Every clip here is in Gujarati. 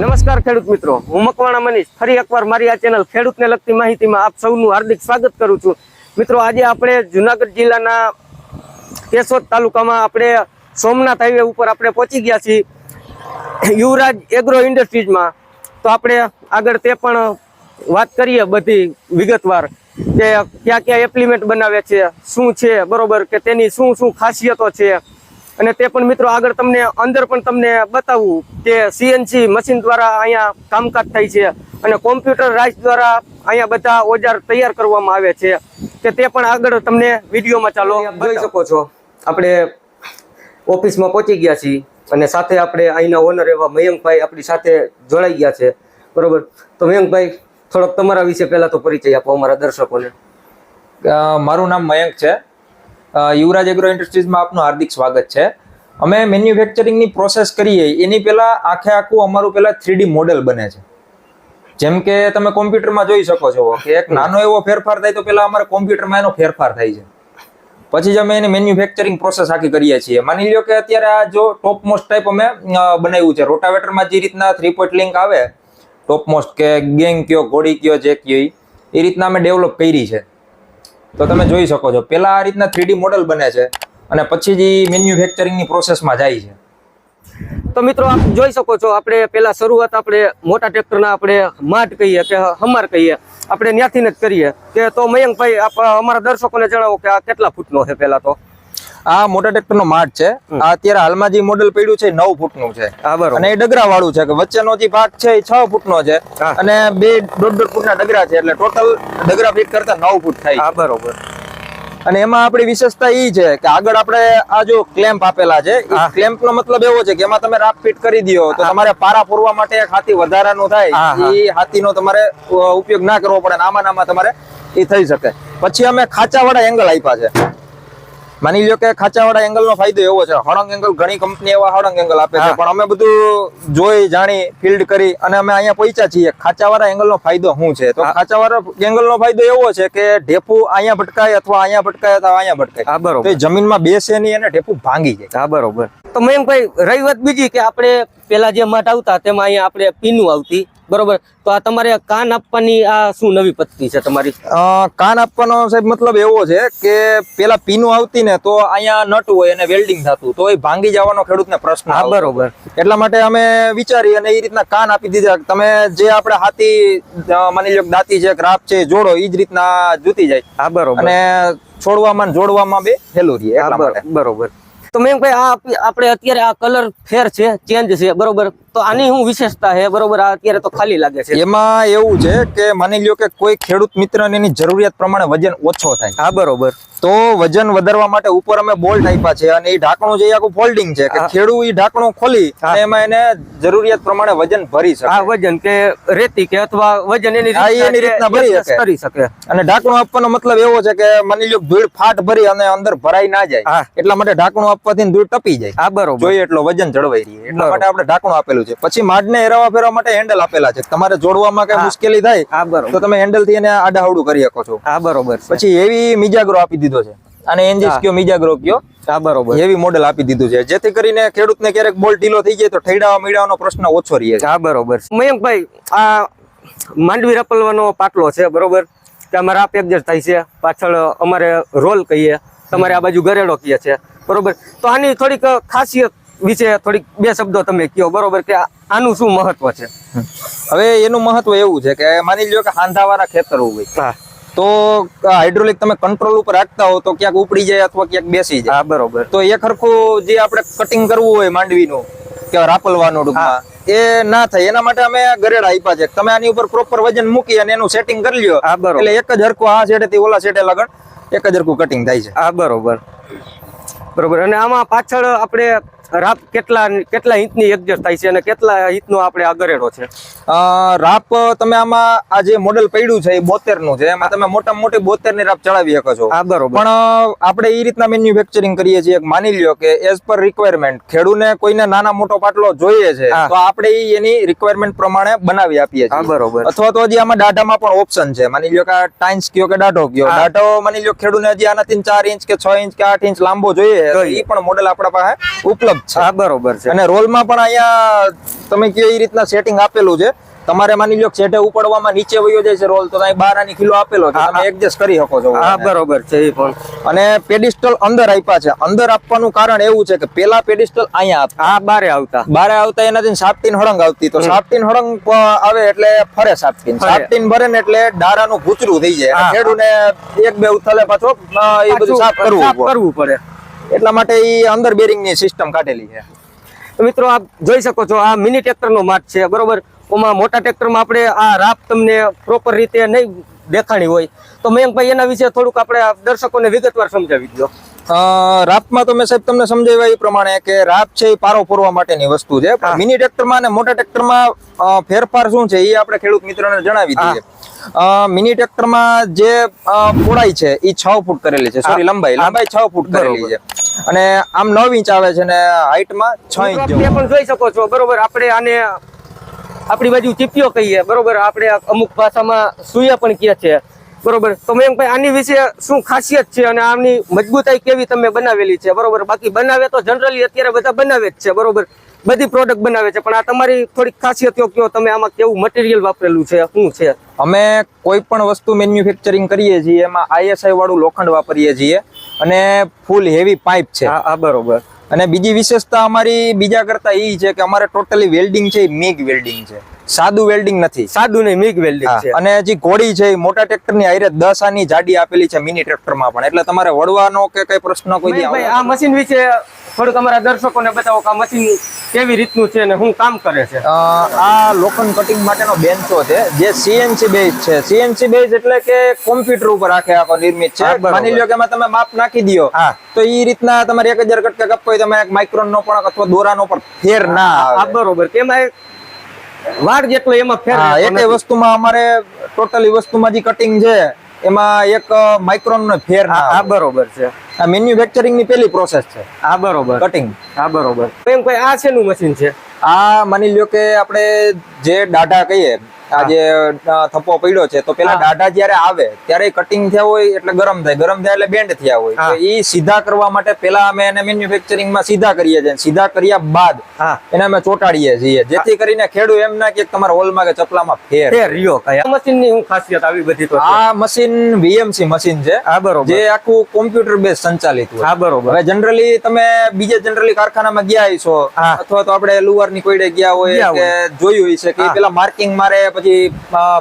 નમસ્કાર ખેડૂત મિત્રો. હું મકવાણા મનીષ. ફરી એકવાર મારી આ ચેનલ ખેડૂતને લગતી માહિતીમાં આપ સૌનું હાર્દિક સ્વાગત કરું છું. મિત્રો, આજે આપણે જુનાગઢ જિલ્લાના કેશોદ તાલુકામાં આપણે સોમનાથ હાઈવે ઉપર આપણે પહોંચી ગયા છીએ. યુવરાજ એગ્રો ઇન્ડસ્ટ્રીઝમાં. તો આપણે આગળ તે પણ વાત કરીએ બધી વિગતવાર કે ક્યાં ક્યાં એપ્લિમેન્ટ બનાવે છે, શું છે, બરોબર, કે તેની શું શું ખાસિયતો છે અને તે પણ મિત્રો આગળ તમને અંદર પણ તમને બતાવું કે સીએનસી મશીન દ્વારા અહીંયા કામકાજ થાય છે અને કોમ્પ્યુટર રાઇસ દ્વારા અહીંયા બધા ઓજાર તૈયાર કરવામાં આવે છે. કે તે પણ આગળ તમને વિડીયોમાં ચાલો જોઈ શકો છો. આપણે ઓફિસમાં પહોંચી ગયા છીએ અને સાથે આપણે અહીંના ઓનર એવા મયંકભાઈ આપણી સાથે જોડાઈ ગયા છે. બરોબર? તો મયંકભાઈ થોડોક તમારા વિશે પહેલાં તો પરિચય આપો અમારા દર્શકોને. મારું નામ મયંક છે. યુવરાજ એગ્રો ઇન્ડસ્ટ્રીઝમાં આપનું હાર્દિક સ્વાગત છે. અમે મેન્યુફેક્ચરિંગની પ્રોસેસ કરીએ, એની પહેલાં આખે આખું અમારું પહેલાં થ્રીડી મોડેલ બને છે. જેમ કે તમે કોમ્પ્યુટરમાં જોઈ શકો છો કે એક નાનો એવો ફેરફાર થાય તો પહેલાં અમારે કોમ્પ્યુટરમાં એનો ફેરફાર થાય છે. પછી જ અમે એની મેન્યુફેક્ચરિંગ પ્રોસેસ આખી કરીએ છીએ. માની લ્યો કે અત્યારે આ જો ટોપ મોસ્ટ ટાઈપ અમે બનાવ્યું છે. રોટાવેટરમાં જે રીતના થ્રી પોઈન્ટ લિંક આવે ટોપ મોસ્ટ કે ગેંગ કયો ઘોડી કયો, જે કયો, એ રીતના અમે ડેવલપ કરી છે. તો તમે જોઈ શકો છો. પહેલા આ રીતના થ્રીડી મોડેલ બને છે અને પછી જ મેન્યુફેક્ચરિંગની પ્રોસેસમાં જાય છે. તો મિત્રો આપ જોઈ શકો છો, આપણે પેલા શરૂઆત આપણે મોટા ટ્રેક્ટરના આપણે માટ કહીએ કે હમાર કહીએ. આપણે ત્યાંથી જ કરીએ. કે તો મયંકભાઈ, આપ અમારા દર્શકોને જણાવો કે આ કેટલા ફૂટનો છે પેલા તો? આ મોટા ટ્રેક્ટરનો માર્ટ છે. આ અત્યારે હાલમાં જે મોડેલ પડ્યું છે નવ ફૂટનું છે અને એ ડગરા વાળું છે કે વચ્ચેનો જે ભાગ છે એ છ ફૂટનો છે. અને બે દોઢ દોઢ ફૂટના ડગરા છે એટલે ટોટલ ડગરા ફીટ કરતા નવ ફૂટ થાય બરોબર. અને એમાં આપણી વિશેષતા એ છે કે આગળ આપણે આ જો ક્લેમ્પ આપેલા છે ક્લેમ્પ નો મતલબ એવો છે કે એમાં તમે રાપ ફિટ કરી દો તો તમારે પારા પૂરવા માટે એક હાથી વધારાનું થાય. એ હાથીનો તમારે ઉપયોગ ના કરવો પડે આમાં ને આમાં તમારે એ થઈ શકે. પછી અમે ખાંચાવાળા એંગલ આપ્યા છે. માની લ્યો કે ખાંચાવાળા એંગલ નો ફાયદો એવો છે. હળંગ એંગલ ઘણી કંપની એવા હળંગ એંગલ આપે છે. પણ અમે બધું જોઈ જાણી ફિલ્ડ કરી અને અમે અહીંયા પહોંચ્યા છીએ. ખાંચાવાળા એંગલ નો ફાયદો શું છે? તો ખાચાવાળા ખાંચાવાળા એંગલ નો ફાયદો એવો છે કે ઢેફું અહીંયા ભટકાય અથવા અહીંયા ભટકાય અથવા અહીંયા ભટકાય. હા તો બરોબર એ જમીનમાં બેસે નહીં અને ઢેફું ભાંગી જાય. હા બરોબર. તો મયંકભાઈ રહી વાત બીજી કે આપણે પેલા જે માટ આવતા તેમાં અહીંયા આપણે પીનું આવતી? બરોબર? તો આ તમારે કાન આપવાની આ શું નવી પદ્ધતિ છે તમારી? કાન આપવાનો સાહેબ મતલબ એવો છે કે પેલા પીનું આવતી ને તો અહીંયા નટ હોય અને વેલ્ડિંગ થતું તો એ ભાંગી જવાનો ખેડૂતને પ્રશ્ન હા. બરોબર. એટલા માટે અમે વિચારી અને એ રીતના કાન આપી દીધા. તમે જે આપણે હાથી માની લો દાંતી છે કે છે જોડો એ જ રીતના જૂતી જાય. હા બરોબર. અને છોડવામાં જોડવામાં બે હેલું રહીએ બરોબર. તો મયંકભાઈ આ આપણે અત્યારે આ કલર ફેર છે ચેન્જ છે બરોબર? તો આની શું વિશેષતા છે? બરોબર આ અત્યારે તો ખાલી લાગે છે. એમાં એવું છે કે માની લ્યો કે કોઈ ખેડૂત મિત્રને એની જરૂરિયાત પ્રમાણે વજન ઓછો થાય. હા બરોબર. તો વજન વધારવા માટે ઉપર અમે બોલ્ટ આપ્યા છે અને એ ઢાંકણું જે આખું ફોલ્ડિંગ છે કે ખેડૂત એ ઢાંકણું ખોલી અને એમાં એને જરૂરિયાત પ્રમાણે વજન ભરી શકે. આ વજન કે રેતી કે અથવા વજન એની હા, એની રીતના ભરી શકે. કરી શકે. અને ઢાંકણું આપવાનો મતલબ એવો છે કે માની લ્યો ધૂળ ફાટ ભરી અને અંદર ભરાઈ ના જાય. એટલા માટે ઢાંકણું આપવાથી ધૂળ ટપી જાય. હા બરોબર. જોઈએ એટલો વજન જળવાઈ રહી. એટલા માટે આપણે ઢાંકણું આપેલું છે. પછી માડને એરવા ફેરવા માટે હેન્ડલ આપેલા છે. તમારે જોડવામાં કઈ મુશ્કેલી થાય તો તમે હેન્ડલથી એને આડાવડું કરી શકો છો. હા બરોબર પછી એવી મિજાગ્રો આપી દીધો છે. અને એન્જિસ. કયો મિજાગ્રો કયો હા બરોબર. એવી મોડેલ આપી દીધું છે. જેથી કરીને ખેડૂતને ક્યારેક બોલ ઢીલો થઈ જાય તો ઠેડાવા મીડાવાનો પ્રશ્ન ઓછો રહે છે. હા બરોબર. મયંકભાઈ આ માંડવી રપલવાનો પાટલો છે બરોબર? કે અમારે આ પેકજર થાય છે. પાછળ અમારે રોલ કહીએ. તમારે આ બાજુ ગરેડો કહીએ છે. બરોબર? તો આની થોડીક ખાસિયત વિશે થોડીક બે શબ્દો તમે કહો બરોબર કે આનું શું મહત્વ છે? હવે એનું મહત્વ એવું છે કે માની લ્યો કે હાંધાવાળા ખેતર હોય. હા. તો હાઇડ્રોલિક તમે કંટ્રોલ ઉપર રાખતા હો તો ક્યાંક ઉપડી જાય અથવા ક્યાંક બેસી જાય. બરોબર. તો એ ખરખું જે આપણે કટિંગ કરવું હોય માંડવીનું કે રાપલવાનું ટૂંકમાં એ ના થાય. એના માટે અમે ગરેડા આપ્યા છે. તમે આની ઉપર પ્રોપર વજન મૂકી અને એનું સેટિંગ કરી લ્યો. એટલે એક જ હરખું આ છેડેથી ઓલા સેટે લગન એક જ હરખું કટિંગ થાય છે. હા બરોબર. બરોબર. અને આમાં પાછળ આપણે રાપ કેટલા કેટલા ઇંચની એડજસ્ટ થાય છે અને કેટલા ઇંચનો આપણે આ ગરેડો છે રાપ તમે આમાં આ જે મોડેલ પડ્યું છે એ બોતેરનું છે. એમાં તમે મોટામાં મોટી બોતેરની રાપ ચડાવી શકો છો. હા બરોબર. પણ આપણે એ રીતના મેન્યુફેક્ચરિંગ કરીએ છીએ. માની લ્યો કે એઝ પર રિક્વાયરમેન્ટ ખેડૂને કોઈને નાના મોટો પાટલો જોઈએ છે તો આપણે એની રિક્વાયરમેન્ટ પ્રમાણે બનાવી આપીએ છીએ. બરોબર. અથવા તો હજી આમાં દાઢામાં પણ ઓપ્શન છે. માની લ્યો કે ટાઇન્સ કયો કે દાઢો કયો. દાઢો માની લ્યો ખેડૂને હજી આનાથી ચાર ઇંચ કે છ ઇંચ કે આઠ ઇંચ લાંબો જોઈએ. એ. પણ મોડેલ આપણા પાસે ઉપલબ્ધ જ છે. હા બરોબર છે. અને રોલમાં પણ અહીંયા તમે કયો એ રીતના સેટિંગ આપેલું છે. તમારે માની લો છેટે ઉપાડવામાં નીચે વયો જાય છે રોલ તો અહીં બાર આની કિલો આપેલો છે. તમે એડજસ્ટ કરી શકો છો. હા બરોબર છે એ પણ. અને પેડિસ્ટલ અંદર આપ્યા છે. અંદર આપવાનું કારણ એવું છે કે પેલા પેડિસ્ટલ અહીંયા હા બારે આવતા. બારે આવતા એનાથી સાપટીન હળંગ આવતી. તો સાપટીન હળંગ આવે એટલે ફરે સાપટીન. સાપટીન ભરે ને એટલે ડારાનું ભૂચરું થઈ જાય. ખેડૂને એક બે ઉથલે પાછો એ બધું સાફ કરવું કરવું પડે. એટલા માટે એ અંદર બેરિંગની સિસ્ટમ કાઢેલી છે. તો મિત્રો આપ જોઈ શકો છો, આ મિની ટ્રેક્ટરનો માટ છે, બરોબર? ઓમાં મોટા ટ્રેક્ટરમાં આપણે આ રાપ તમને પ્રોપર રીતે નહીં દેખાણી હોય. તો મયંકભાઈ એના વિશે થોડુંક આપણે દર્શકોને વિગતવાર સમજાવી દો રાપમાં તો મેં સાહેબ તમને સમજાવ્યા એ પ્રમાણે કે રાપ છે એ પારો પૂરવા માટેની વસ્તુ છે. મિની ટ્રેક્ટરમાં અને મોટા ટ્રેક્ટરમાં ફેરફાર શું છે એ આપણે ખેડૂત મિત્રોને જણાવી દઈએ. મિની ટ્રેક્ટરમાં જે પહોળાઈ છે એ છ ફૂટ કરેલી છે. સોરી લંબાઈ લંબાઈ છ ફૂટ કરેલી છે. અને આમ નવ ઇંચ આવે છે અને હાઈટમાં છ ઇંચ પણ જોઈ શકો છો. બરોબર આપણે આને આપણી બાજુ ચીપિયો કહીએ. બરોબર આપણે અમુક ભાષામાં સુયા પણ કહે છે. બરોબર. તો મયંકભાઈ આની વિશે શું ખાસિયત છે અને આની મજબૂતાઈ કેવી તમે બનાવેલી છે? બરોબર. બાકી બનાવે તો જનરલી અત્યારે બધા બનાવે જ છે બરોબર. બધી પ્રોડક્ટ બનાવે છે પણ આ તમારી થોડીક ખાસિયતો કયો તમે આમાં કેવું મટીરિયલ વાપરેલું છે શું છે? અમે કોઈ પણ વસ્તુ મેન્યુફેક્ચરિંગ કરીએ છીએ એમાં આઈએસઆઈ વાળું લોખંડ વાપરીએ છીએ અને ફૂલ હેવી પાઇપ છે. હા હા બરોબર. અને બીજી વિશેષતા અમારી બીજા કરતા એ છે કે અમારે ટોટલી વેલ્ડિંગ છે એ મેગ વેલ્ડિંગ છે. સાદું વેલ્ડિંગ નથી. સાદું નહીં મિગ વેલ્ડિંગ છે. અને જે ઘોડી છે મોટા ટ્રેક્ટરની આયરે દસ આની જાડી આપેલી છે મિની ટ્રેક્ટરમાં પણ. એટલે તમારે વળવાનો કે કઈ પ્રશ્ન કોઈ આ મશીન વિશે થોડુંક અમારા દર્શકોને બતાવો કે આ મશીન કેવી રીતનું છે અને શું કામ કરે છે. આ લોખંડ કટિંગ માટેનો બેન્ચો છે જે સીએનસી બેઝ છે. સીએનસી બેઝ એટલે કે કોમ્પ્યુટર ઉપર આખે આખો નિર્મિત છે. માની લ્યો કે એમાં તમે માપ નાખી દો. તો એ રીતના તમારે એક હજાર કટકા કપ હોય તમે એક માઇક્રોન નો પણ અથવા દોરાનો પણ ફેર ના બરોબર. તેમાં એક જેટલો એમાં ફેર હા એક વસ્તુમાં અમારે ટોટલી વસ્તુમાં જે કટિંગ છે એમાં એક માઇક્રોન નો ફેર હા આ બરોબર છે. આ મેન્યુફેક્ચરિંગની પેલી પ્રોસેસ છે. આ બરોબર. કટિંગ આ બરોબર. એમ કોઈ આ શેનું મશીન છે? આ માની લ્યો કે આપણે જે દાઢા કહીએ આ જે અ, થપ્પો પડ્યો છે તો પેલા દાઢા જયારે આવે ત્યારે કટિંગ થયા હોય એટલે ગરમ થાય. ગરમ થાય એટલે બેન્ડ થયા હોય. તો એ સીધા કરવા માટે પેલા અમે એને મેન્યુફેક્ચરિંગમાં સીધા કરીએ છીએ. સીધા કર્યા બાદ એને અમે ચોટાડીએ છીએ. જેથી કરીને ખેડૂત એમ ના કે તમારા હોલમાં કે ચપલામાં ફેર. ફેર રહ્યો મશીનની હું ખાસિયત આવી બધી તો? આ મશીન વીએમસી મશીન છે. બરોબર. જે આખું કોમ્પ્યુટર બેઝ સંચાલિત હોય. બરોબર. હવે જનરલી તમે બીજે જનરલી કારખાનામાં ગયા છો અથવા તો આપણે લુવારની કોઈડે ગયા હોય કે જોયું હોય છે કે પેલા માર્કિંગ મારે પછી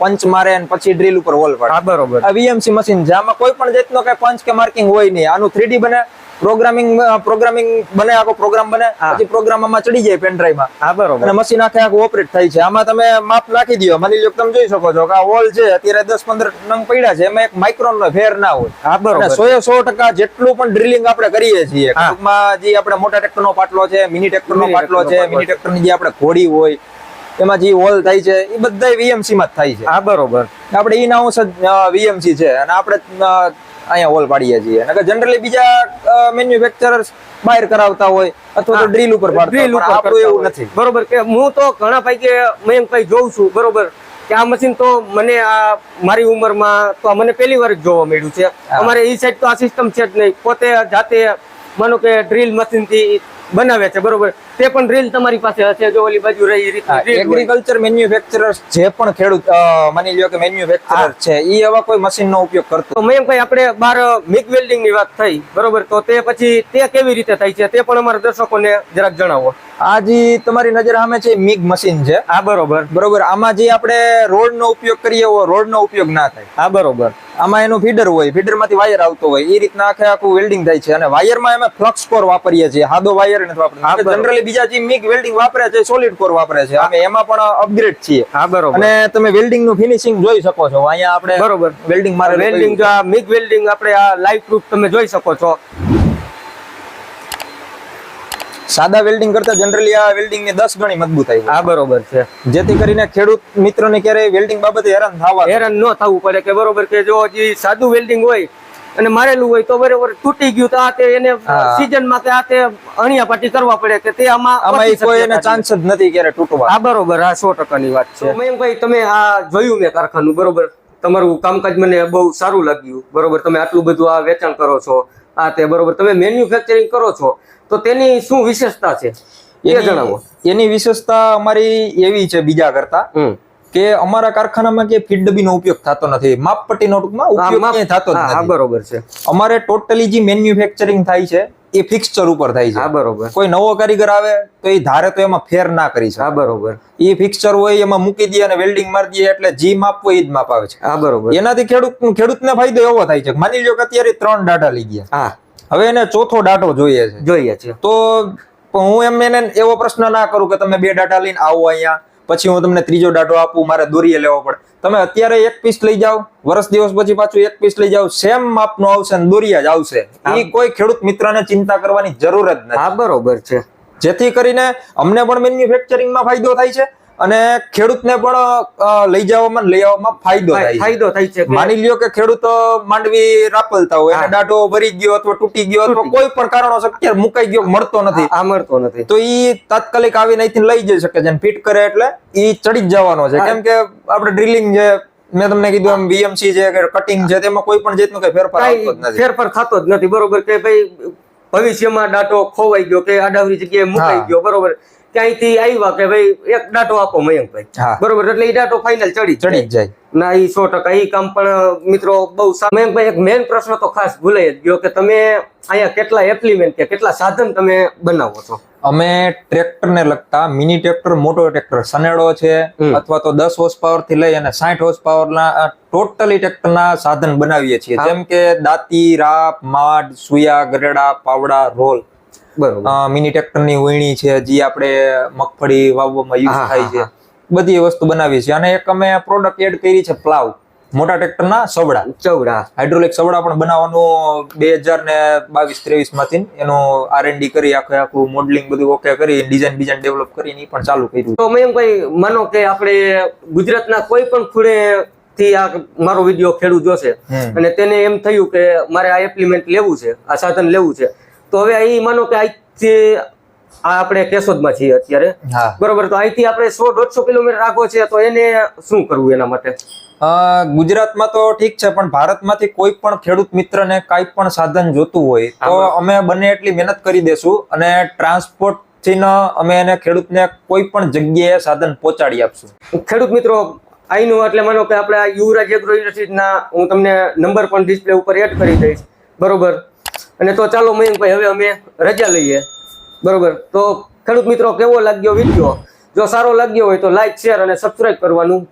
પંચ મારે અને પછી ડ્રીલ ઉપર હોલ પડે બરોબર. આ વીએમસી મશીન છે આમાં કોઈ પણ જાતનો કઈ પંચ કે માર્કિંગ હોય નહીં. આનું થ્રીડી બને પ્રોગ્રામિંગ પ્રોગ્રામિંગ બને આખો પ્રોગ્રામ બને પછી પ્રોગ્રામ આમાં ચડી જાય પેન ડ્રાઈવમાં હા બરોબર. અને મશીન આખે આખું ઓપરેટ થાય છે. આમાં તમે માપ નાખી દો. માની લો તમે જોઈ શકો છો કે આ હોલ છે અત્યારે દસ પંદર નંગ પડ્યા છે. એમાં એક માઇક્રોન નો ફેર ના હોય. હા બરોબર. સો એ સો ટકા જેટલું પણ ડ્રિલિંગ આપણે કરીએ છીએ. ટૂંકમાં જે આપણે મોટા ટ્રેક્ટર નો પાટલો છે મિની ટ્રેક્ટર નો પાટલો છે મિની ટ્રેક્ટરની જે આપણે ઘોડી હોય એમાં જે હોલ થાય છે એ બધા વીએમસી માં જ થાય છે. હા બરોબર. આપણે ઈ જ વીએમસી છે અને આપણે અહીંયા હોલ પાડીએ છીએ. અને જનરલી બીજા મેન્યુફેક્ચરર્સ બહાર કરાવતા હોય અથવા તો ડ્રીલ ઉપર પાડતા ડ્રીલ ઉપર પણ આપણું એવું નથી. બરોબર કે હું તો ઘણા પૈકી મયંકભાઈ જોઉં છું બરોબર કે આ મશીન તો મને આ મારી ઉંમરમાં તો મને પહેલી વાર જ જોવા મળ્યું છે. અમારે એ સાઈડ તો આ સિસ્ટમ છે જ નહીં. પોતે જાતે માનો કે ડ્રીલ મશીનથી બનાવે છે બરોબર. તે પણ ડ્રીલ તમારી પાસે હશે. જો ઓલી બાજુ રહી રીતની હોય. એગ્રીકલ્ચર મેન્યુફેક્ચરર્સ જે પણ ખેડૂત માની લ્યો કે મેન્યુફેક્ચરર છે ઈ એવા કોઈ મશીનનો ઉપયોગ કરતો તો મયંકભાઈ આપણે બાર મિગ વેલ્ડિંગની વાત થઈ બરોબર? તો તે પછી તે કેવી રીતે થાય છે? તે પણ અમારા દર્શકોને જરાક જણાવો. આ જે તમારી નજર સામે છે મિગ મશીન છે. આ બરોબર. બરોબર? આમાં જે આપણે રોડ નો ઉપયોગ કરીએ એવો રોડ નો ઉપયોગ ના થાય. આ બરોબર. આમાં એનું ફીડર હોય ફીડરમાંથી વાયર આવતો હોય એ રીતના આખે આખું વેલ્ડિંગ થાય છે. અને વાયરમાં અમે ફ્લક્સ કોર વાપરીએ છીએ. હાદો વાયર નથી વાપરતા જનરલી બીજા જે મિગ વેલ્ડિંગ વાપરે છે સોલિડ કોર વાપરે છે. અમે એમાં પણ અપગ્રેડ છીએ. હા બરોબર. અને તમે વેલ્ડિંગનું ફિનિશિંગ જોઈ શકો છો. અહીંયા આપણે બરોબર. વેલ્ડિંગ મારે વેલ્ડિંગ જો આ મિગ વેલ્ડિંગ આપણે આ લાઈવ પ્રૂફ તમે જોઈ શકો છો. સાદા વેલ્ડિંગ કરતા જનરલી આ વેલ્ડિંગની દસ ગણી મજબૂત આવી આ બરોબર છે. જેથી કરીને ખેડૂત મિત્રોને ક્યારેય વેલ્ડિંગ બાબતે હેરાન થવા હેરાન ન થવું પડે કે બરોબર કે જો જે સાદું વેલ્ડિંગ હોય અને મારેલું હોય તો બરોબર તૂટી ગયું તો આ તે એને હા. સીઝનમાં કે આ તે અણિયા પાટી કરવા પડે કે તે આમાં આમાં કોઈ એને ચાન્સ જ નથી ક્યારે તૂટવા. આ બરોબર આ સો ટકાની વાત છે. મયંકભાઈ તમે આ જોયું મેં કારખાનું બરોબર? તમારું કામકાજ મને બહુ સારું લાગ્યું. બરોબર તમે આટલું બધું આ વેચાણ કરો છો આ તે બરોબર. તમે મેન્યુફેક્ચરિંગ કરો છો તો તેની શું વિશેષતા છે? એ જણાવો. એની વિશેષતા અમારી એવી છે બીજા કરતા. હમ. કે અમારા કારખાનામાં કે ફીડ ડબ્બીનો ઉપયોગ થતો નથી. માપપટ્ટીનો ટૂંકમાં ઉપયોગ ક્યાંય થતો નથી. બરોબર છે. અમારે ટોટલી જે મેન્યુફેક્ચરિંગ થાય છે એ ફિક્સચર ઉપર થાય હા છે બરોબર. કોઈ નવો કારીગર આવે તો એ ધારે તો એમાં ફેર ના કરી શકે. હા બરોબર. એ ફિક્સચર હોય એમાં મૂકી દે અને વેલ્ડિંગ મારી દે એટલે જી માપ હોય એ જ માપ આવે છે. હા બરોબર. એનાથી ખેડૂત ખેડૂતને ફાયદો એવો થાય છે માની લો કે અત્યારે ત્રણ ડાટા લઈ ગયા. હા. હવે એને ચોથો ડાટો જોઈએ છે. જોઈએ છે. તો હું એમ એને એવો પ્રશ્ન ના કરું કે તમે બે ડાટા લઈને આવો અહીંયા. પછી હું તમને ત્રીજો ડાટો આપું મારે દોરીએ લેવો પડે. તમે અત્યારે એક પીસ લઈ જાઓ વર્ષ દિવસ પછી પાછું એક પીસ લઈ જાઓ સેમ માપનો આવશે અને દોરિયા જ આવશે. એ કોઈ ખેડૂત મિત્રને ચિંતા કરવાની જરૂર જ નથી. હા બરોબર છે. જેથી કરીને અમને પણ મેન્યુફેક્ચરિંગમાં ફાયદો થાય છે અને ખેડૂતને પણ લઈ જવામાં લઈ આવવામાં ફાયદો થાય ફાયદો થાય છે માની લ્યો કે ખેડૂત માંડવી રાપલતા હોય ડાટો ભરી ગયો અથવા તૂટી ગયો અથવા કોઈ પણ કારણોસર અત્યારે મુકાઈ ગયો મળતો નથી. આ મળતો નથી. તો ઈ તાત્કાલિક આવીને અહીંથી લઈ જઈ શકે છે અને ફિટ કરે એટલે ઈ ચડી જ જવાનો છે. કેમ કે આપણે ડ્રિલિંગ છે મેં તમને કીધું એમ બીએમસી છે કે કટિંગ છે તેમાં કોઈ પણ જાતનો કઈ ફેરફાર આવતો જ નથી. ફેરફાર થતો જ નથી. બરોબર કે ભાઈ ભવિષ્યમાં ડાટો ખોવાઈ ગયો કે આડાવરી જગ્યાએ મુકાઈ ગયો બરોબર. ક્યાંયથી આવ્યા કે ભાઈ એક ડાટો આપો મયંકભાઈ બરોબર એટલે એ ડાટો ફાઇનલ ચડી ચડી જાય. ના એ સો ટકા. એ કામ પણ મિત્રો બહુ મયંકભાઈ એક મેઇન પ્રશ્ન તો ખાસ ભૂલાઈ જ ગયો કે તમે અહીંયા કેટલા એપ્લિમેન્ટ કે કેટલા સાધન તમે બનાવો છો? અમે ટ્રેક્ટર ને લગતા મિની ટ્રેક્ટર મોટો ટ્રેક્ટર સનેડો છે અથવા તો દસ હોર્સ પાવરથી લઈ અને સાઠ હોર્સ પાવર ના ટોટલી ટ્રેક્ટર ના સાધન બનાવીએ છીએ. જેમ કે દાંતી રાપ માડ સુયા ગરેડા પાવડા રોલ. મિની ટ્રેક્ટરની વીણી છે જે આપણે મગફળી વાવવામાં યુઝ થાય છે. બધી વસ્તુ બનાવી છે અને એક અમે પ્રોડક્ટ એડ કરી છે પ્લાવ મોટા ટ્રેક્ટર ના સવડા. ચૌડા હાઇડ્રોલિક સવડા પણ બનાવવાનું બે હજાર ને બાવીસ ત્રેવીસમાંથી એનું આર ડી કરી આખે આખું મોડલિંગ બધું ઓકે કરી ડિઝાઇન ડિઝાઇન ડેવલપ કરીને ઈ પણ ચાલુ કર્યું. તો મયંકભાઈ માનો કે આપણે ગુજરાતના કોઈ પણ ખૂણે થી આ મારો વીડિયો ખેડૂત જોશે. અને તેને એમ થયું કે મારે આ એપ્લિમેન્ટ લેવું છે આ સાધન લેવું છે તો હવે અહીં માનો કે અહીંથી આ આપણે કેશોદમાં છીએ અત્યારે બરોબર? તો અહીંથી આપણે સો દોઢસો કિલોમીટર આગો છે તો એને શું કરવું એના માટે? ગુજરાતમાં તો ઠીક છે પણ ભારતમાંથી કોઈ પણ ખેડૂત મિત્રને કાંઈ પણ સાધન જોતું હોય તો અમે બને એટલી મહેનત કરી દેશું અને ટ્રાન્સપોર્ટથી અમે એને ખેડૂતને કોઈ પણ જગ્યાએ સાધન પહોંચાડી આપશું. ખેડૂત મિત્રો અહીંનું એટલે માનો કે આપણે આ યુવરાજ એગ્રો યુનિવર્સિટીના હું તમને નંબર પણ ડિસ્પ્લે ઉપર એડ કરી દઈશ. બરોબર? અને તો ચાલો મયંકભાઈ હવે અમે રજા લઈએ. બરોબર? તો ખેડૂત મિત્રો, કેવો લાગ્યો વીડિયો જો સારો લાગ્યો હોય તો લાઈક શેર અને સબસ્ક્રાઈબ કરવાનું